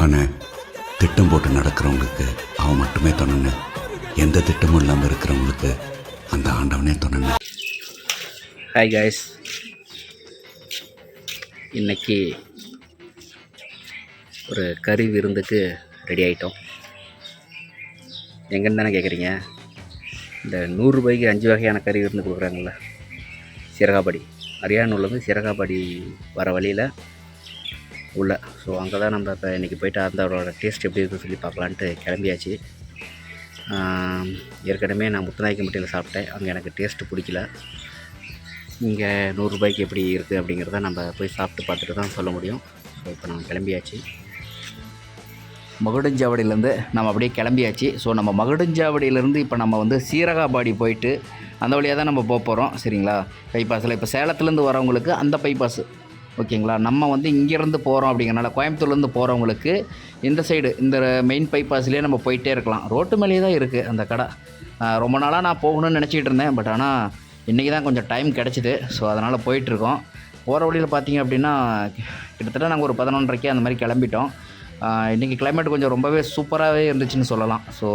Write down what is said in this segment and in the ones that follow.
ஆனால் திட்டம் போட்டு நடக்கிறவங்களுக்கு அவன் மட்டுமே துணைன்னு எந்த திட்டமும் இல்லாமல் இருக்கிறவங்களுக்கு அந்த ஆண்டவனே துணைன்னு ஹாய் காய்ஸ் இன்னைக்கு ஒரு கறி விருந்துக்கு ரெடி ஆகிட்டோம் எங்கன்னு தானே கேட்குறீங்க இந்த நூறுரூபாய்க்கு அஞ்சு வகையான கறி விருந்து கொடுக்குறாங்கல்ல. சிறகாபாடி. அரியானூர்லேருந்து சிறகாபாடி வர வழியில் உள்ளே. ஸோ அங்கே தான் நம்ம இப்போ இன்றைக்கி போயிட்டு அதோட டேஸ்ட் எப்படி இருக்குன்னு சொல்லி பார்க்கலான்ட்டு கிளம்பியாச்சு. ஏற்கனவே நான் முத்துநாயக்கம்பட்டியில் சாப்பிட்டேன். அங்கே எனக்கு டேஸ்ட்டு பிடிக்கல. இங்கே நூறுரூபாய்க்கு எப்படி இருக்குது அப்படிங்கிறத நம்ம போய் சாப்பிட்டு பார்த்துட்டு தான் சொல்ல முடியும். ஸோ இப்போ நம்ம கிளம்பியாச்சு. மகுடஞ்சாவடியிலேருந்து நம்ம அப்படியே கிளம்பியாச்சு. ஸோ நம்ம மகுடஞ்சாவடியிலேருந்து இப்போ நம்ம வந்து சீரகாபாடி போயிட்டு அந்த வழியாக தான் நம்ம போக போகிறோம் சரிங்களா? பைபாஸில் இப்போ சேலத்துலேருந்து வரவங்களுக்கு அந்த பைபாஸ் ஓகேங்களா? நம்ம வந்து இங்கேருந்து போகிறோம் அப்படிங்கிறனால கோயம்புத்தூர்லேருந்து போகிறவங்களுக்கு இந்த சைடு இந்த மெயின் பைபாஸ்லேயே நம்ம போயிட்டே இருக்கலாம். ரோட்டு மேலேயே தான் இருக்குது அந்த கடை. ரொம்ப நாளாக நான் போகணும்னு நினச்சிட்டு இருந்தேன். பட் ஆனால் இன்றைக்கி தான் கொஞ்சம் டைம் கிடச்சிது. ஸோ அதனால் போயிட்டுருக்கோம் போகிற வழியில் பார்த்தீங்க அப்படின்னா கிட்டத்தட்ட நாங்கள் ஒரு பதினொன்றரைக்கே அந்த மாதிரி கிளம்பிட்டோம். இன்றைக்கி கிளைமேட் கொஞ்சம் ரொம்பவே சூப்பராகவே இருந்துச்சுன்னு சொல்லலாம். ஸோ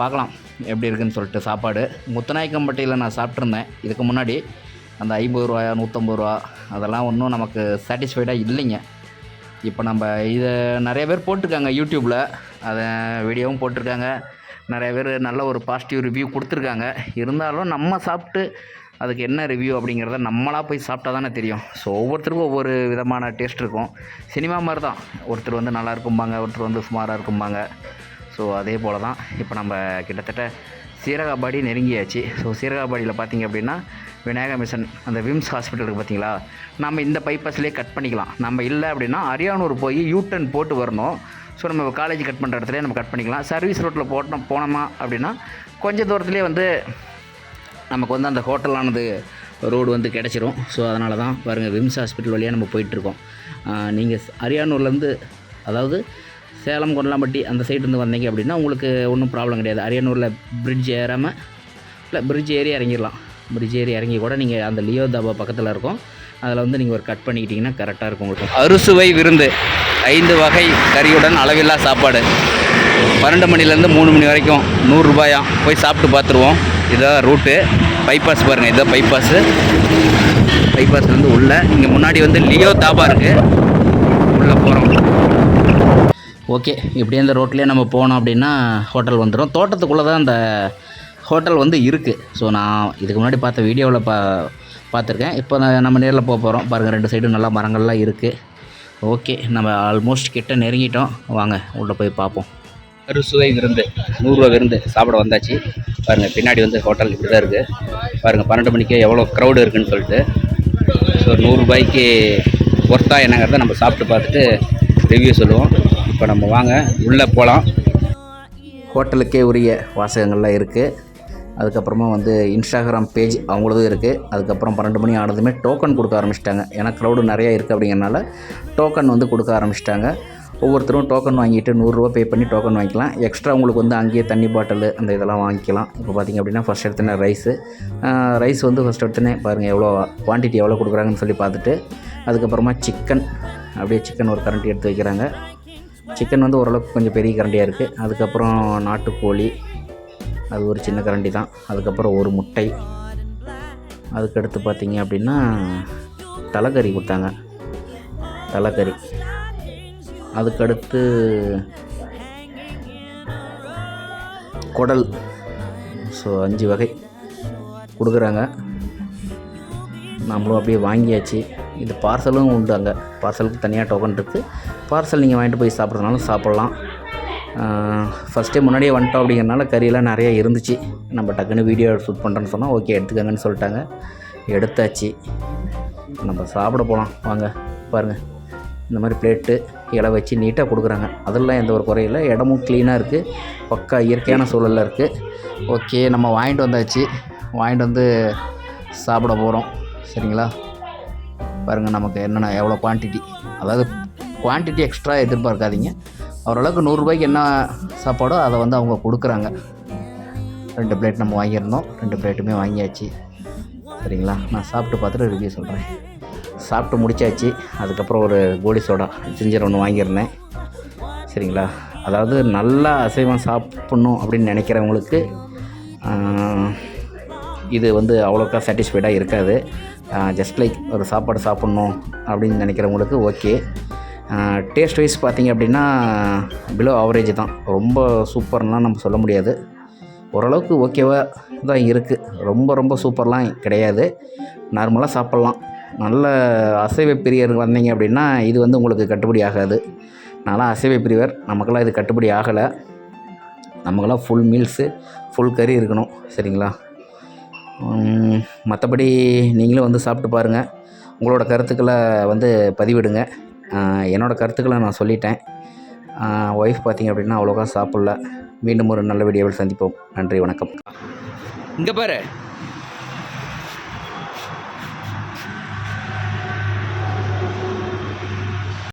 பார்க்கலாம் எப்படி இருக்குன்னு சொல்லிட்டு சாப்பாடு. முத்தநாயக்கம்பட்டியில் நான் சாப்பிட்ருந்தேன் இதுக்கு முன்னாடி அந்த ஐம்பது ரூபாயா நூற்றம்பது ரூபா அதெல்லாம் ஒன்றும் நமக்கு சாட்டிஸ்ஃபைடாக இல்லைங்க. இப்போ நம்ம இதை நிறைய பேர் போட்டிருக்காங்க யூடியூப்பில் அதை வீடியோவும் போட்டிருக்காங்க. நிறைய பேர் நல்ல ஒரு பாசிட்டிவ் ரிவ்யூ கொடுத்துருக்காங்க. இருந்தாலும் நம்ம சாப்பிட்டு அதுக்கு என்ன ரிவ்யூ அப்படிங்கிறத நம்மளாக போய் சாப்பிட்டா தானே தெரியும். ஸோ ஒவ்வொருத்தருக்கும் ஒவ்வொரு விதமான டேஸ்ட் இருக்கும். சினிமா மாதிரி தான். ஒருத்தர் வந்து நல்லா இருக்கும்பாங்க ஒருத்தர் வந்து சுமாராக இருக்கும்பாங்க. ஸோ அதே போல் தான் இப்போ நம்ம கிட்டத்தட்ட சீரகாபாடி நெருங்கியாச்சு. ஸோ சீரகாபாடியில் பார்த்தீங்க அப்படின்னா விநாயகா மிஷன் அந்த விம்ஸ் ஹாஸ்பிட்டல் இருக்குது பார்த்தீங்களா நம்ம இந்த பைபாஸ்லேயே கட் பண்ணிக்கலாம். நம்ம இல்லை அப்படின்னா அரியானூர் போய் யூட்டன் போட்டு வரணும். ஸோ நம்ம காலேஜ் கட் பண்ணுற இடத்துல நம்ம கட் பண்ணிக்கலாம். சர்வீஸ் ரோட்டில் போட்டோம் போனோமா அப்படின்னா கொஞ்சம் தூரத்துலேயே வந்து நமக்கு வந்து அந்த ஹோட்டலானது ரோடு வந்து கிடச்சிரும். ஸோ அதனால தான் பாருங்கள் விம்ஸ் ஹாஸ்பிட்டல் வழியாக நம்ம போயிட்டுருக்கோம் நீங்கள் அரியானூர்லேருந்து அதாவது சேலம் கொண்டலாம்பட்டி அந்த சைடுலேருந்து வந்தீங்க அப்படின்னா உங்களுக்கு ஒன்றும் ப்ராப்ளம் கிடையாது. அரியனூரில் பிரிட்ஜ் ஏறாமல் இல்லை பிரிட்ஜ் ஏறி இறங்கிடலாம். பிரிட்ஜ் ஏறி இறங்கி கூட நீங்கள் அந்த லியோ தாபா பக்கத்தில் இருக்கும். அதில் வந்து நீங்கள் ஒரு கட் பண்ணிக்கிட்டிங்கன்னா கரெக்டாக இருக்கும் உங்களுக்கு. அறுசுவை விருந்து ஐந்து வகை கறியுடன் அளவில்லா சாப்பாடு. பன்னெண்டு மணிலேருந்து மூணு மணி வரைக்கும் நூறுரூபாயா போய் சாப்பிட்டு பார்த்துருவோம் இதான் ரூட்டு பைபாஸ் பாருங்கள் இதான் பைபாஸு பைபாஸ்லேருந்து உள்ளே இங்கே முன்னாடி வந்து லியோ தாபா இருக்குது உள்ளே போகிறோம் ஓகே இப்படியே இந்த ரோட்லேயே நம்ம போனோம் அப்படின்னா ஹோட்டல் வந்துடும் தோட்டத்துக்குள்ளே தான் அந்த ஹோட்டல் வந்து இருக்குது ஸோ நான் இதுக்கு முன்னாடி பார்த்த வீடியோவில் பா பார்த்துருக்கேன். இப்போ நான் நம்ம நேரில் போக போகிறோம் பாருங்கள் ரெண்டு சைடும் நல்லா மரங்கள்லாம் இருக்குது ஓகே நம்ம ஆல்மோஸ்ட் கிட்ட நெருங்கிட்டோம். வாங்க உள்ளே போய் பார்ப்போம். அறுசுவை விருந்து. நூறுரூவா விருந்து சாப்பிட வந்தாச்சு. பாருங்கள் பின்னாடி வந்து ஹோட்டல் இப்படி தான் இருக்குது பாருங்கள் பன்னெண்டு மணிக்கு எவ்வளோ க்ரௌடு இருக்குதுன்னு சொல்லிட்டு. ஸோ நூறுரூபாய்க்கு ஒர்த்தா என்னங்கிறத நம்ம சாப்பிட்டு பார்த்துட்டு ரிவ்யூ சொல்லுவோம். இப்போ நம்ம வாங்க உள்ளே போகலாம். ஹோட்டலுக்கே உரிய வாசகங்கள்லாம் இருக்குது அதுக்கப்புறமா வந்து இன்ஸ்டாகிராம் பேஜ் அவங்களதும் இருக்குது அதுக்கப்புறம் பன்னெண்டு மணி ஆனதுமே டோக்கன் கொடுக்க ஆரம்பிச்சிட்டாங்க. ஏன்னா க்ரௌடு நிறையா இருக்குது அப்படிங்கிறனால டோக்கன் வந்து கொடுக்க ஆரம்பிச்சிட்டாங்க. ஒவ்வொருத்தரும் டோக்கன் வாங்கிட்டு நூறுரூவா பே பண்ணி டோக்கன் வாங்கிக்கலாம். எக்ஸ்ட்ரா உங்களுக்கு வந்து அங்கேயே தண்ணி பாட்டில் அந்த இதெல்லாம் வாங்கிக்கலாம். இப்போ பார்த்தீங்க அப்படின்னா ஃபஸ்ட் எடுத்தனே ரைஸு ரைஸ் வந்து ஃபஸ்ட் எடுத்தனே பாருங்கள் எவ்வளோ குவான்டிட்டி எவ்வளோ கொடுக்குறாங்கன்னு சொல்லி பார்த்துட்டு அதுக்கப்புறமா சிக்கன் அப்படியே சிக்கன் ஒரு கரண்டி எடுத்து வைக்கிறாங்க. சிக்கன் வந்து ஓரளவுக்கு கொஞ்சம் பெரிய கரண்டியாக இருக்குது அதுக்கப்புறம் நாட்டுக்கோழி அது ஒரு சின்ன கரண்டி தான். அதுக்கப்புறம் ஒரு முட்டை. அதுக்கடுத்து பார்த்தீங்க அப்படின்னா தலைக்கறி கொடுத்தாங்க. தலைக்கறி. அதுக்கடுத்து குடல். ஸோ அஞ்சு வகை கொடுக்குறாங்க. நம்மளும் அப்படியே வாங்கியாச்சு. இது பார்சலும் உண்டு அங்கே. பார்சலுக்கு தனியாக டோக்கன் இருக்குது பார்சல் நீங்கள் வாங்கிட்டு போய் சாப்பிட்றதுனாலும் சாப்பிட்லாம். ஃபஸ்ட்டே முன்னாடியே வந்துட்டோம் அப்படிங்கிறனால கறியெல்லாம் நிறையா இருந்துச்சு. நம்ம டக்குன்னு வீடியோ ஷூட் பண்ணுறேன்னு சொன்னால் ஓகே எடுத்துக்கங்கன்னு சொல்லிட்டாங்க. எடுத்தாச்சு. நம்ம சாப்பிட போகலாம் வாங்க பாருங்கள் இந்த மாதிரி பிளேட்டு இலை வச்சு நீட்டாக கொடுக்குறாங்க. அதெல்லாம் எந்த ஒரு குறையில இடமும் க்ளீனாக இருக்குது பக்கா இயற்கையான சூழலில் இருக்குது ஓகே நம்ம வாங்கிட்டு வந்தாச்சு. வாங்கிட்டு வந்து சாப்பிட போகிறோம் சரிங்களா? பாருங்கள் நமக்கு என்னென்ன எவ்வளோ குவான்டிட்டி அதாவது குவான்டிட்டி எக்ஸ்ட்ரா எதிர்பார்க்காதீங்க. ஓரளவுக்கு நூறுரூபாய்க்கு என்ன சாப்பாடோ அதை வந்து அவங்க கொடுக்குறாங்க. ரெண்டு பிளேட் நம்ம வாங்கியிருந்தோம். ரெண்டு பிளேட்டுமே வாங்கியாச்சு. சரிங்களா? நான் சாப்பிட்டு பார்த்துட்டு ரிவ்யூ சொல்கிறேன் சாப்பிட்டு முடிச்சாச்சு. அதுக்கப்புறம் ஒரு கோலி சோடா ஜிஞ்சர் ஒன்று வாங்கியிருந்தேன். சரிங்களா? அதாவது நல்லா அசைவம் சாப்பிட்ணும் அப்படின்னு நினைக்கிறவங்களுக்கு இது வந்து அவ்வளோக்கா சாட்டிஸ்ஃபைடாக இருக்காது. ஜஸ்ட் லைக் ஒரு சாப்பாடு சாப்பிட்ணும் அப்படின்னு நினைக்கிறவங்களுக்கு ஓகே டேஸ்ட் வைஸ் பார்த்திங்க அப்படின்னா பிலோ ஆவரேஜ் தான். ரொம்ப சூப்பர்லாம் நம்ம சொல்ல முடியாது. ஓரளவுக்கு ஓகேவாக தான் இருக்குது ரொம்ப ரொம்ப சூப்பர்லாம் கிடையாது. நார்மலாக சாப்பிட்லாம். நல்ல அசைவ பிரியர் வந்தீங்க அப்படின்னா இது வந்து உங்களுக்கு கட்டுப்படி ஆகாது. நான்லாம் அசைவ பிரியர். நமக்கெல்லாம் இது கட்டுப்படி ஆகலை. நமக்கெல்லாம் ஃபுல் மீல்ஸு ஃபுல் கறி இருக்கணும். சரிங்களா? மற்றபடி நீங்களும் வந்து சாப்பிட்டு பாருங்கள் உங்களோட கருத்துக்களை வந்து பதிவிடுங்க. என்னோடய கருத்துக்களை நான் சொல்லிட்டேன். ஒய்ஃப் பார்த்திங்க அப்படின்னா அவ்வளோக்கா சாப்பிட்ல. மீண்டும் ஒரு நல்ல வீடியோவில் சந்திப்போம். நன்றி வணக்கம். இங்கே பாரு.